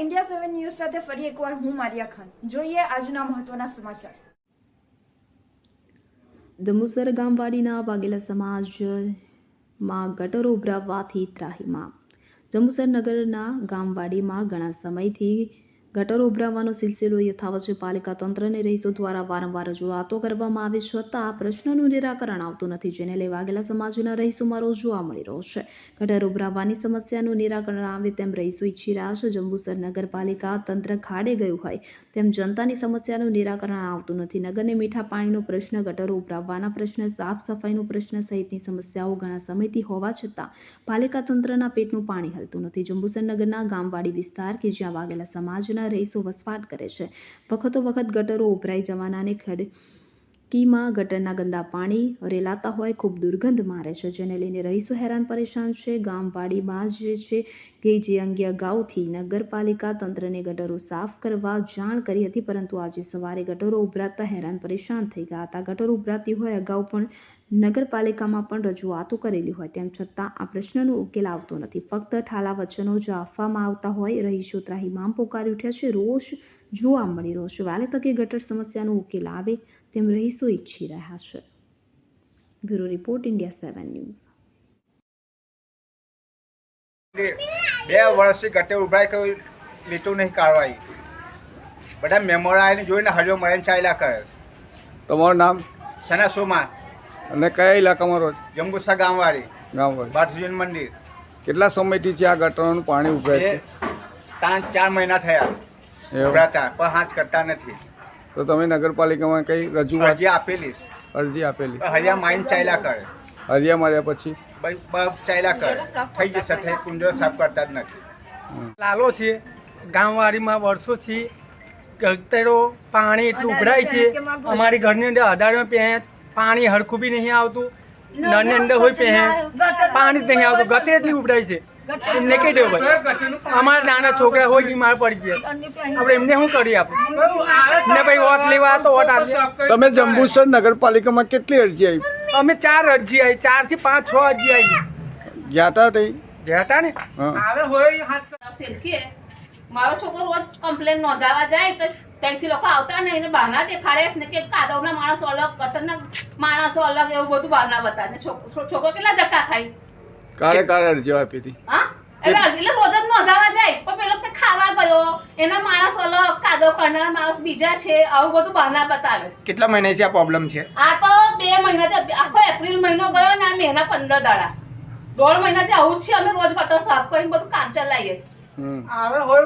India seven news સાથે ફરી એકવાર હું મારિયા ખાન. જોઈએ આજના મહત્વના સમાચાર. દમુસર ગામવાડીના વાઘેલા સમાજમાં ગટરો ઉભરાવવાથી ત્રાહીમાં. જંબુસર નગરના ગામવાડીમાં ઘણા સમયથી ગટરો ઉભરાવવાનો સિલસિલો યથાવત છે. પાલિકા તંત્રને રહીશો દ્વારા વારંવાર રજૂઆતો કરવામાં આવે છતાં આ પ્રશ્નનું નિરાકરણ આવતું નથી, જેને લઈ વાઘેલા સમાજના રહીશોમાં રોજ જોવા મળી રહ્યો છે. ગટર ઉભરાવવાની સમસ્યાનું નિરાકરણ આવે તેમ રહીશો ઈચ્છી રહ્યા છે. જંબુસર નગરપાલિકા તંત્ર ખાડે ગયું હોય તેમ જનતાની સમસ્યાનું નિરાકરણ આવતું નથી. નગરને મીઠા પાણીનો પ્રશ્ન, ગટર ઉભરાવવાના પ્રશ્ન, સાફ સફાઈનો પ્રશ્ન સહિતની સમસ્યાઓ ઘણા સમયથી હોવા છતાં પાલિકા તંત્રના પેટનું પાણી હલતું નથી. જંબુસર નગરના ગામવાડી વિસ્તાર કે જ્યાં વાગેલા સમાજના રહીશો વસવાટ કરે છે. વખતો વખત ગટરો ઉભરાઈ જવાનાને ખડકીમાં ગટરના ગંદા પાણી રેલાતા હોય, ખૂબ દુર્ગંધ મારે છે. જેને લઈને રહીશો હેરાન પરેશાન છે. ગામવાડીમાં જે છે કે જે અંગે અગાઉથી નગરપાલિકા તંત્રને ગટરો સાફ કરવા જાણ કરી હતી, પરંતુ આજે સવારે ગટરો ઉભરાતા હેરાન પરેશાન થઈ ગયા હતા. ગટરો ઉભરાતી હોય, અગાઉ પણ નગરપાલિકામાં પણ રજૂઆતો કરેલી હોય, તેમ છતાં આ પ્રશ્નનો ઉકેલ આવતો નથી. ફક્ત ઠાલા વચનો જ આપવામાં આવતા હોય, રહીશો ત્રાહીમામ પોકારી ઉઠ્યા છે. રોષ જોવા મળી રહ્યો છે. વાલે તકે ગટર સમસ્યાનો ઉકેલ આવે તેમ રહીશો ઈચ્છી રહ્યા છે. Bureau report India seven news. બે વર્ષથી ગટે ઉભરાય કોઈ લીધું નહીં કાઢવાય બધા મેમોરા આવીને જોઈને હરિયો મરેન ચાલ્યા કરે તમારું નામ? સના સોમા અને કયા ઇલાકામાં રહો જંબુસા ગામવાળી. ગામવાળી. બાથુજીન મંદિર. કેટલા સમયથી છે આ ગટરનું પાણી ઉભરાય છે? ત્રણ ચાર મહિના થયા. ઉભરાતા પણ હાથ કરતા નથી. તો તમે નગરપાલિકામાં કઈ રજૂઆત અરજી આપેલીશ અરજી આપેલી. હરિયા માઇન ચાલ્યા કરે. હરિયા માર્યા પછી? ચાલ્યા કરે. થઈ જશે થઈ કુંડો સાફ કરતા જ નથી. લાલો છે. ગામવાડીમાં વર્ષોથી અત્યારે પાણી એટલું ઉભરાય છે. અમારી ઘરની અંદર અઢારમાં પહે પાણી હરખું બી નહીં આવતું. નળની અંદર હોય પહે પાણી જ નહીં આવતું. ગતે એટલી ઉભરાય છે. એમને કહી દેવું ભાઈ અમારા નાના છોકરા હોય બીમાર પડી ગયા. આપણે એમને શું કરી આપું ને ભાઈ વોટ લેવા તો વોટ આપીએ. તમે જંબુસર નગરપાલિકામાં કેટલી અરજી આવી અમે ચાર અરજી આવી ચારથી પાંચ છ અરજી આવી ગયા તઈ ગયા ને મારો છોકરો રોજ કમ્પ્લેન નોંધાવા જાય તો ત્યાંથી લોકો આવતા ને એને બહાના દેખાડે છે ને કે કાદવના માણસો અલગ કટરના માણસો અલગ એવું બધું બહાના બતાવે. છોકરો છોકરો કેટલા ધક્કા ખાય? કારે કારે અરજીઓ આપી હતી. હા? એટલે એટલે રોજ જ નોંધાવા જાય પણ પેલો કે ખાવા ગયો. એના માણસ અલગ કાદવ કરનાર માણસ બીજા છે. આવું બધું બહાના બતાવે કેટલા મહિનાથી આ પ્રોબ્લેમ છે? આ તો બે મહિનાથી આખો એપ્રિલ મહિનો ગયો ને આ મહિના પંદર દાડા. દોઢ મહિનાથી આવું જ છે. અમે રોજ ગટર સાફ કરીને બધું કામ ચલાવીએ છીએ. હમ. આવે હોય